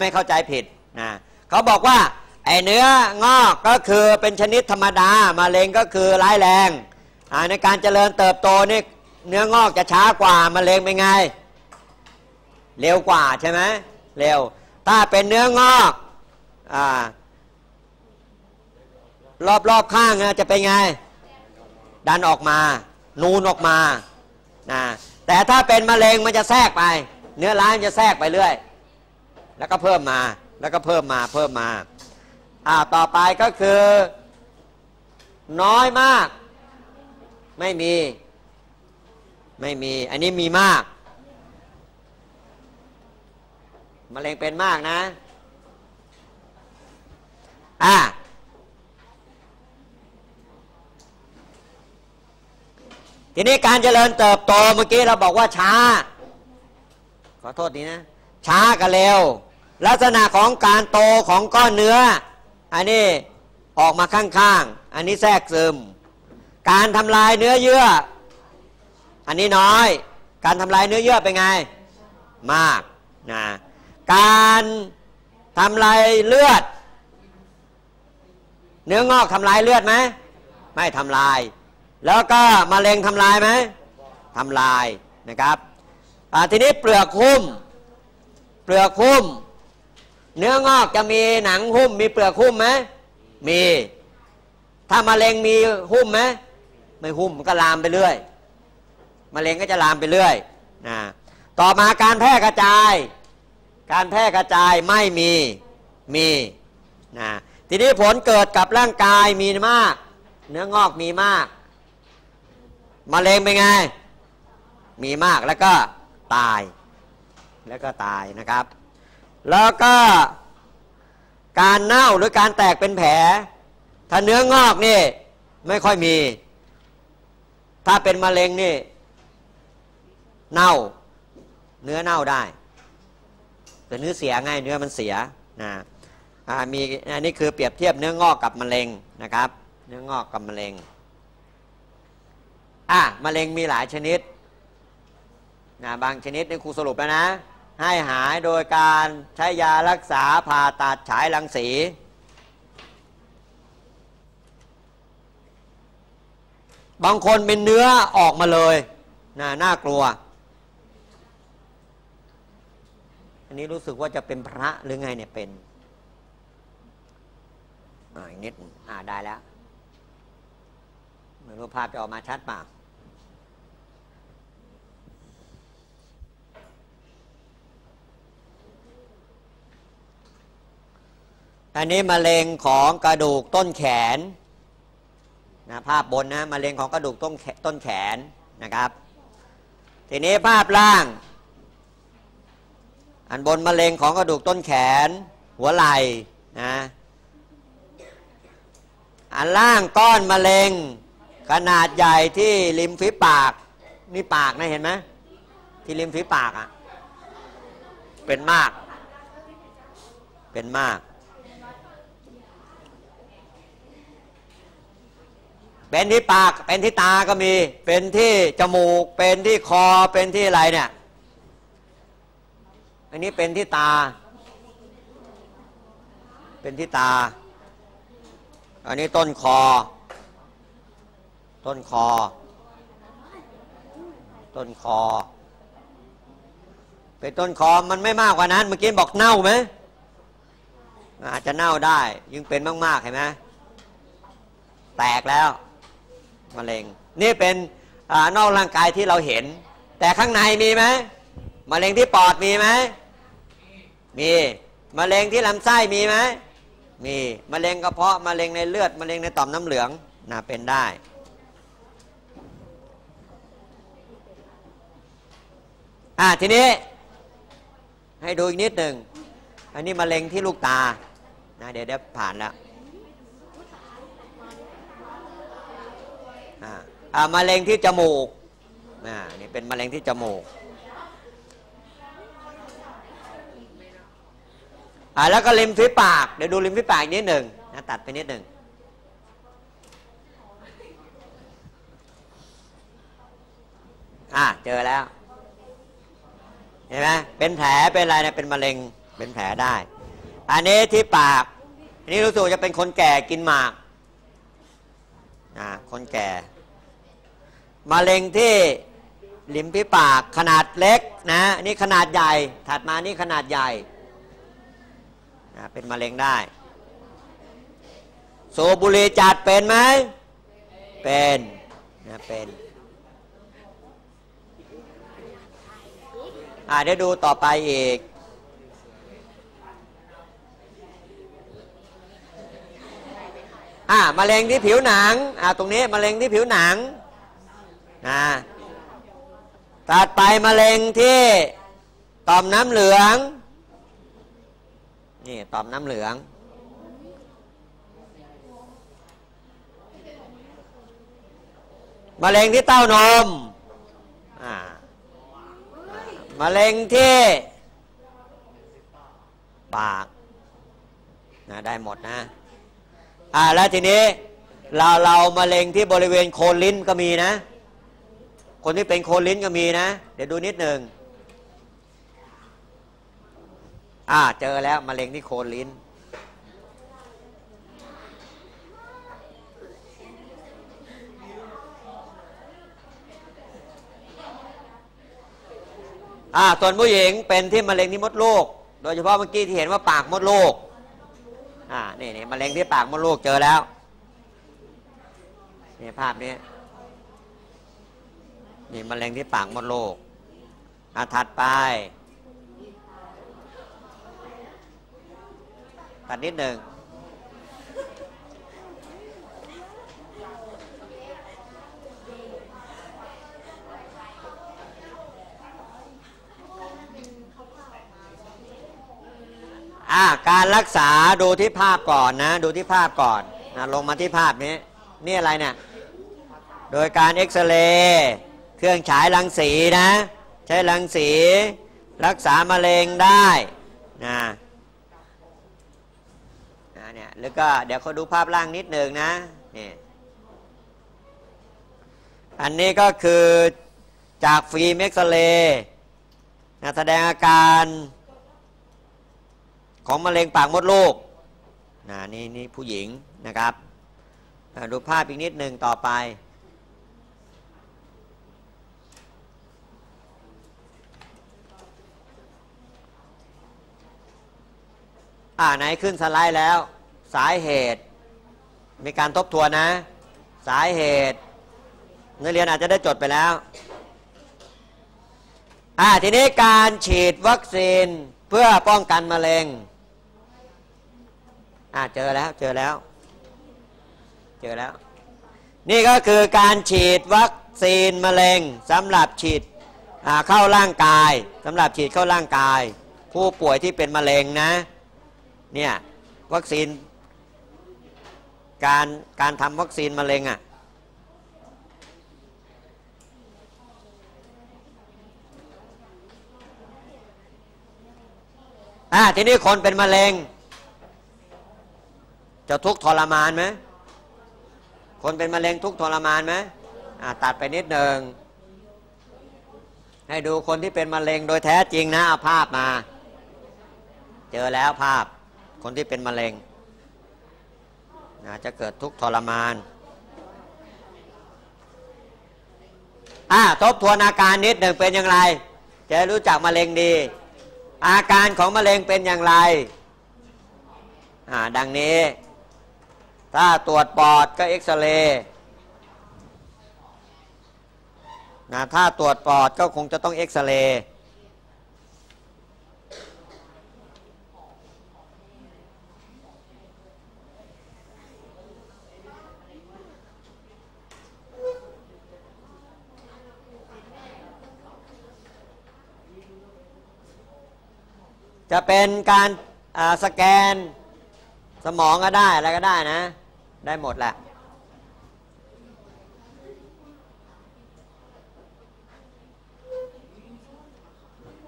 ไม่เข้าใจผิดนะเขาบอกว่าไอเนื้องอกก็คือเป็นชนิดธรรมดามะเร็งก็คือร้ายแรงในการเจริญเติบโตนี่เนื้องอกจะช้ากว่ามะเร็งเป็นไง เร็วกว่าใช่ไหมเร็ว ถ้าเป็นเนื้องอกอ่ารอบรอบข้างนะจะเป็นไง ดันออกมา นูนออกมานะแต่ถ้าเป็นมะเร็งมันจะแทรกไป เนื้อร้ายมันจะแทรกไปเรื่อย แล้วก็เพิ่มมาแล้วก็เพิ่มมาเพิ่มมาอ่าต่อไปก็คือ น้อยมาก ไม่มี ไม่มี อันนี้มีมากมะเร็งเป็นมากนะอ่าทีนี้การเจริญเติบโตเมื่อกี้เราบอกว่าช้า ขอโทษทีนะ ช้ากับเร็ว ลักษณะของการโตของก้อนเนื้อ อันนี้ออกมาข้างๆ อันนี้แทรกซึม การทำลายเนื้อเยื่อ อันนี้น้อย การทำลายเนื้อเยื่อเป็นไง มากนะการทำลายเลือด เนื้องอกทำลายเลือดไหมไม่ทำลาย แล้วก็มะเร็งทำลายไหมทำลายนะครับทีนี้เปลือกหุ้ม เปลือกหุ้ม เนื้องอกจะมีหนังหุ้มมีเปลือกหุ้มไหมมี ถ้ามะเร็งมีหุ้มไหมไม่หุ้มมันก็ลามไปเรื่อยมะเร็งก็จะลามไปเรื่อยนะต่อมาการแพร่กระจาย การแพร่กระจายไม่มีมีนะทีนี้ผลเกิดกับร่างกายมีมาก เนื้องอกมีมากมะเร็งเป็นไง มีมากแล้วก็ตาย แล้วก็ตายนะครับ แล้วก็การเน่าหรือการแตกเป็นแผล ถ้าเนื้องอกนี่ไม่ค่อยมี ถ้าเป็นมะเร็งนี่ เน่า เนื้อเน่าได้แต่เนื้อเสียไงเนื้อมันเสียนะมีอันนี้คือเปรียบเทียบเนื้องอกกับมะเร็งนะครับ เนื้องอกกับมะเร็งอะมะเร็งมีหลายชนิดนะบางชนิดนี่ครูสรุปแล้วนะ ให้หายโดยการใช้ยารักษาผ่าตัดฉายรังสี บางคนเป็นเนื้อออกมาเลยนะน่ากลัว อันนี้รู้สึกว่าจะเป็นพระหรือไงเนี่ยเป็นอีกนิดอ่าได้แล้ว ไม่รู้ภาพจะออกมาชัดป่า อันนี้มะเร็งของกระดูกต้นแขนนะภาพบนนะมะเร็งของกระดูกต้นต้นแขนนะครับ ทีนี้ภาพล่าง อันบนมะเร็งของกระดูกต้นแขน หัวไหล่นะอันล่างก้อนมะเร็ง ขนาดใหญ่ที่ริมฝีปากนี่ปากนะเห็นไหมที่ริมฝีปากอะ่ะเป็นมาก เป็นมาก เป็นที่ปากเป็นที่ตาก็มี เป็นที่จมูก เป็นที่คอเป็นที่อะไรเนี่ยอันนี้เป็นที่ตา เป็นที่ตา อันนี้ต้นคอ ต้นคอ ต้นคอ เป็นต้นคอมันไม่มากกว่านั้น เมื่อกี้บอกเน่าไหมอาจจะเน่าได้ ยิ่งเป็นมากๆเห็นไหมแตกแล้ว มะเร็ง นี่เป็นอนอกร่างกายที่เราเห็น แต่ข้างในมีไหมมะเร็งที่ปอดมีไหมมีมะเร็งที่ลำไส้มีไหมมีมะเร็งกระเพาะมะเร็งในเลือดมะเร็งในต่อมน้ำเหลืองนะเป็นได้ อ่าทีนี้ ให้ดูอีกนิดหนึ่งอันนี้มะเร็งที่ลูกตานะเดี๋ยวเดี๋ยวผ่านแล้วอ่าอ่า มะเร็งที่จมูกอ่านี่เป็นมะเร็งที่จมูกอ่าแล้วก็ริมฝีปาก เดี๋ยวดูริมฝีปากนิดหนึ่งนะตัดไปนิดหนึ่งอ่าเจอแล้วเห็นไหมเป็นแผลเป็นอะไรเนี่ยเป็นมะเร็งเป็นแผลได้ อันนี้ที่ปากอันนี้รู้สึกจะเป็นคนแก่กินหมากนะคนแก่ มะเร็งที่ริมฝีปากขนาดเล็กนะนนี้ขนาดใหญ่ ถัดมานี่ขนาดใหญ่นะเป็นมะเร็งได้สูบบุหรี่จัดเป็นไหมเป็นนะเป็นอ่าเดี๋ยวดูต่อไปอีกอ่ามะเร็งที่ผิวหนังอ่าตรงนี้มะเร็งที่ผิวหนัง นะตัดไปมะเร็งที่ต่อมน้ำเหลือง นี่ต่อมน้ำเหลืองมะเร็งที่เต้านมอ่ามะเร็งที่ปากนะได้หมดนะอ่าแล้วทีนี้เราเรามะเร็งที่บริเวณโคนลิ้นก็มีนะ คนที่เป็นโคนลิ้นก็มีนะ เดี๋ยวดูนิดหนึ่งอ่าเจอแล้วมะเร็งที่โคนลิ้น อ่าส่วนผู้หญิงเป็นที่มะเร็งที่มดลูก โดยเฉพาะเมื่อกี้ที่เห็นว่าปากมดลูก อ่า นี่นี่มะเร็งที่ปากมดลูกเจอแล้วนี่ภาพนี้ นี่มะเร็งที่ปากมดลูกอ่าถัดไป ตัดนิดหนึ่งอ่าการรักษาดูที่ภาพก่อนนะ ดูที่ภาพก่อนนะลงมาที่ภาพนี้ นี่อะไรเนี่ย โดยการเอ็กซเรย์ เครื่องฉายรังสีนะ ใช้รังสี รักษามะเร็งได้นะนะเนี่ยแล้วก็เดี๋ยวเขาดูภาพล่างนิดหนึ่งนะนี่อันนี้ก็คือจากฟิล์มเอ็กซเรย์นะแสดงอาการของมะเร็งปากมดลูกนะนี่นี่ผู้หญิงนะครับดูภาพอีกนิดหนึ่งต่อไป อ่าไหนขึ้นสไลด์แล้ว สาเหตุ มีการทบทวนนะ สาเหตุนักเรียนอาจจะได้จดไปแล้วอ่าทีนี้การฉีดวัคซีนเพื่อป้องกันมะเร็งอ่าเจอแล้วเจอแล้ว เจอแล้ว นี่ก็คือการฉีดวัคซีนมะเร็งสำหรับฉีดเข้าร่างกายสำหรับฉีดเข้าร่างกาย ผู้ป่วยที่เป็นมะเร็งนะ เนี่ยวัคซีนการการทำวัคซีนมะเร็งอะ่ะอ่าทีนี้คนเป็นมะเร็ง จะทุกข์ทรมานไหมคนเป็นมะเร็งทุกข์ทรมานไหมอ่าตัดไปนิดหนึ่งให้ดูคนที่เป็นมะเร็งโดยแท้จริงนะเอาภาพมา เจอแล้วภาพ คนที่เป็นมะเร็งนะจะเกิดทุกข์ทรมานอ่าทบทวนอาการนิดหนึ่งเป็นอย่างไร จะรู้จักมะเร็งดี อาการของมะเร็งเป็นอย่างไรอ่าดังนี้ ถ้าตรวจปอดก็เอ็กซเรย์นะถ้าตรวจปอดก็คงจะต้องเอ็กซเรย์ จะเป็นการสแกนสมองก็ได้อะไรก็ได้นะ ได้หมดแหละ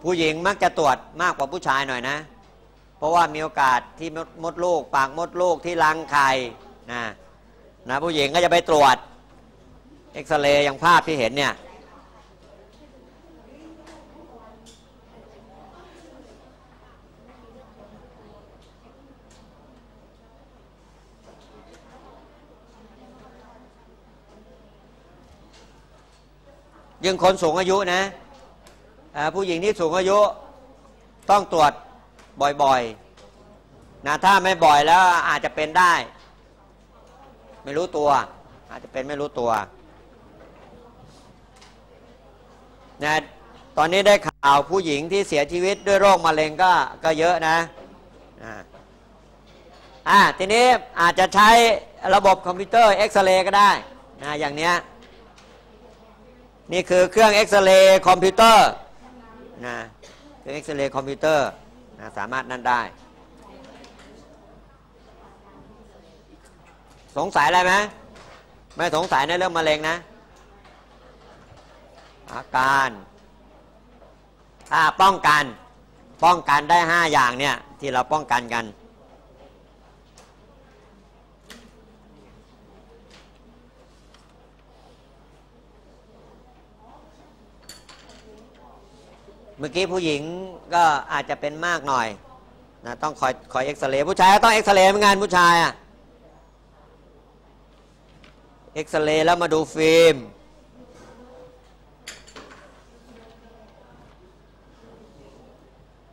ผู้หญิงมักจะตรวจมากกว่าผู้ชายหน่อยนะ เพราะว่ามีโอกาสที่มดมดลูก ปากมดลูกที่รังไข่นะนะผู้หญิงก็จะไปตรวจเอ็กซเรย์อย่างภาพที่เห็นเนี่ย ยิ่งคนสูงอายุนะผู้หญิงที่สูงอายุต้องตรวจบ่อยๆนะถ้าไม่บ่อยแล้วอาจจะเป็นได้ ไม่รู้ตัว อาจจะเป็นไม่รู้ตัวนะตอนนี้ได้ข่าวผู้หญิงที่เสียชีวิตด้วยโรคมะเร็งก็ก็เยอะนะอ่าอ่าทีนี้อาจจะใช้ระบบคอมพิวเตอร์เอ็กซเรย์ก็ได้นะอย่างเนี้ย นี่คือเครื่องเอ็กซเรย์คอมพิวเตอร์นะเครื่องเอ็กซเรย์คอมพิวเตอร์นะสามารถนั่นได้ สงสัยอะไรไหมไม่สงสัยในเรื่องมะเร็งนะ อาการถ้าป้องกันป้องกันได้ห้าอย่างเนี่ยที่เราป้องกันกัน เมื่อกี้ผู้หญิงก็อาจจะเป็นมากหน่อยนะต้องคอยคอยเอ็กซเรย์ผู้ชายก็ต้องเอ็กซเรย์เหมือนกันผู้ชายอะเอ็กซเรย์แล้วมาดูฟิล์ม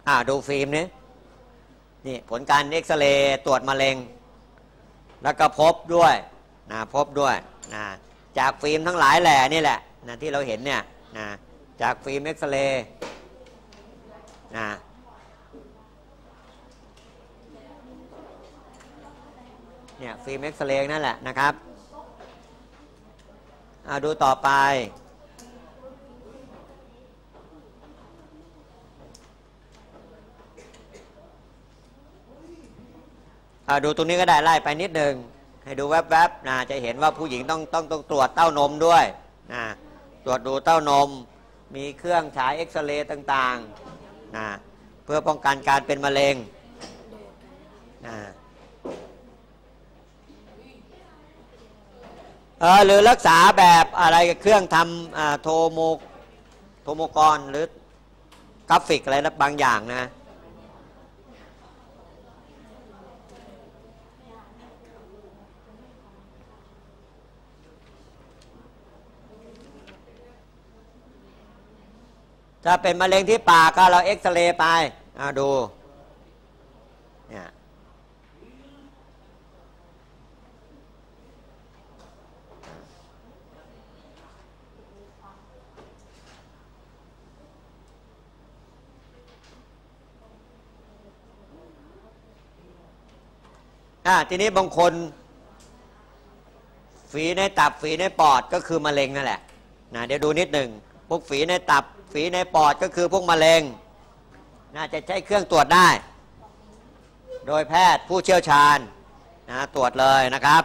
อ่าดูฟิล์มนี้นี่ผลการเอ็กซเรย์ตรวจมะเร็ง แล้วก็พบด้วยนะพบด้วยนะจากฟิล์มทั้งหลายแหล่นี่แหละนะที่เราเห็นเนี่ยนะจากฟิล์มเอ็กซเรย์นะเนี่ย ฟิล์มเอ็กซเรย์นั่นแหละนะครับอาดูต่อไปอ่าดูตรงนี้ก็ได้ไล่ไปนิดหนึ่งให้ดูแวบๆนะจะเห็นว่าผู้หญิงต้องต้องต้องตรวจเต้านมด้วยนะตรวจดูเต้านม มีเครื่องฉายเอ็กซเรย์ต่างๆนะเพื่อป้องกันการเป็นมะเร็งนะเออ หรือรักษาแบบอะไรเครื่องทำโทโมโทโมกรหรือกราฟิกอะไรบางอย่างนะถ้าเป็นมะเร็งที่ปากก็เราเอ็กซเรย์ไป อ่าดู อ่าทีนี้บางคน ฝีในตับฝีในปอดก็คือมะเร็งนั่นแหละนะเดี๋ยวดูนิดหนึ่งพวกฝีในตับ ฝีในปอดก็คือพวกมะเร็งน่าจะใช้เครื่องตรวจได้ โดยแพทย์ผู้เชี่ยวชาญนะตรวจเลยนะครับ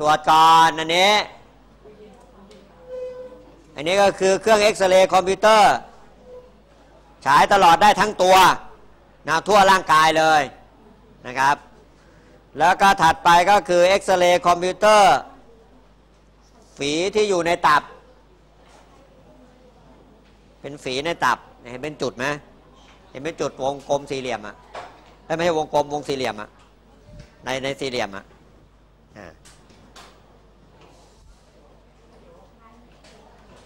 ตรวจก่อนอันนี้ อันนี้ก็คือเครื่องเอ็กซเรย์คอมพิวเตอร์ ฉายตลอดได้ทั้งตัว นะทั่วร่างกายเลยนะครับ แล้วก็ถัดไปก็คือเอ็กซเรย์คอมพิวเตอร์ ฝีที่อยู่ในตับ เป็นฝีในตับเห็นเป็นจุดไหมเห็นเป็นจุดวงกลมสี่เหลี่ยมอะไม่ใช่วงกลมวงสี่เหลี่ยมอะในในสี่เหลี่ยมอะอ่า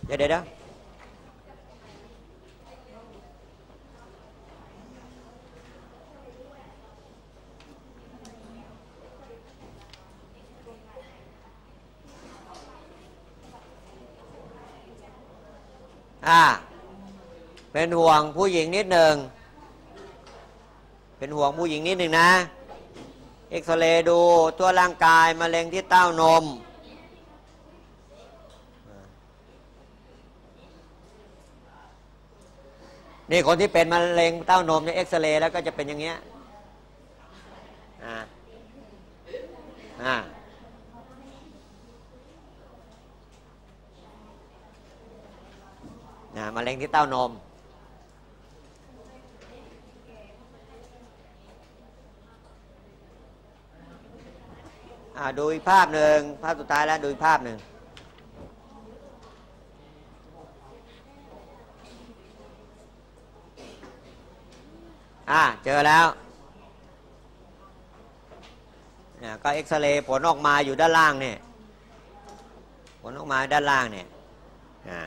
เดี๋ยวเดี๋ยว เดี๋ยวอ่าเป็นห่วงผู้หญิงนิดหนึ่ง เป็นห่วงผู้หญิงนิดหนึ่งนะ เอ็กซเรย์ดูตัวร่างกายมะเร็งที่เต้านม นี่คนที่เป็นมะเร็งเต้านมเนี่ยเอ็กซเรย์แล้วก็จะเป็นอย่างเงี้ย อ่า อ่า นะเร็งที่เต้านมอ่าดูอีกภาพหนึ่งภาพสุดท้ายแล้วดูอีกภาพหนึ่งอ่าเจอแล้วเนี่ยก็เอ็กซเรย์ผลออกมาอยู่ด้านล่างเนี่ยผลออกมาด้านล่างเนี่ยอ่า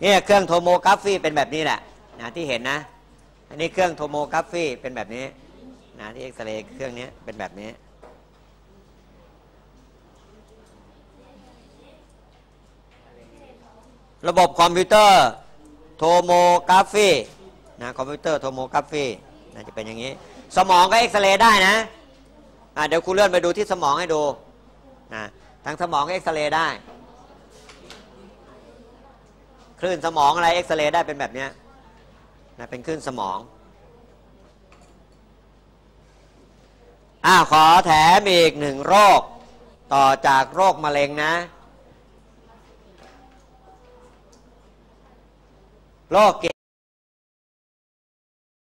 เนี่ยเครื่องโทโมกราฟีเป็นแบบนี้แหละนะที่เห็นนะ อันนี้เครื่องโทโมกราฟีเป็นแบบนี้นะที่เอ็กซเรย์เครื่องนี้เป็นแบบนี้ ระบบคอมพิวเตอร์โทโมกราฟีนะคอมพิวเตอร์โทโมกราฟีนะจะเป็นอย่างนี้ สมองก็เอ็กซเรย์ได้นะอะเดี๋ยวครูเลื่อนไปดูที่สมองให้ดูนะทั้งสมองเอ็กซเรย์ได้ คลื่นสมองอะไรเอ็กซเรย์ได้เป็นแบบนี้นะเป็นคลื่นสมองอ้าขอแถมอีกหนึ่งโรค ต่อจากโรคมะเร็งนะ โรคเกี่ยว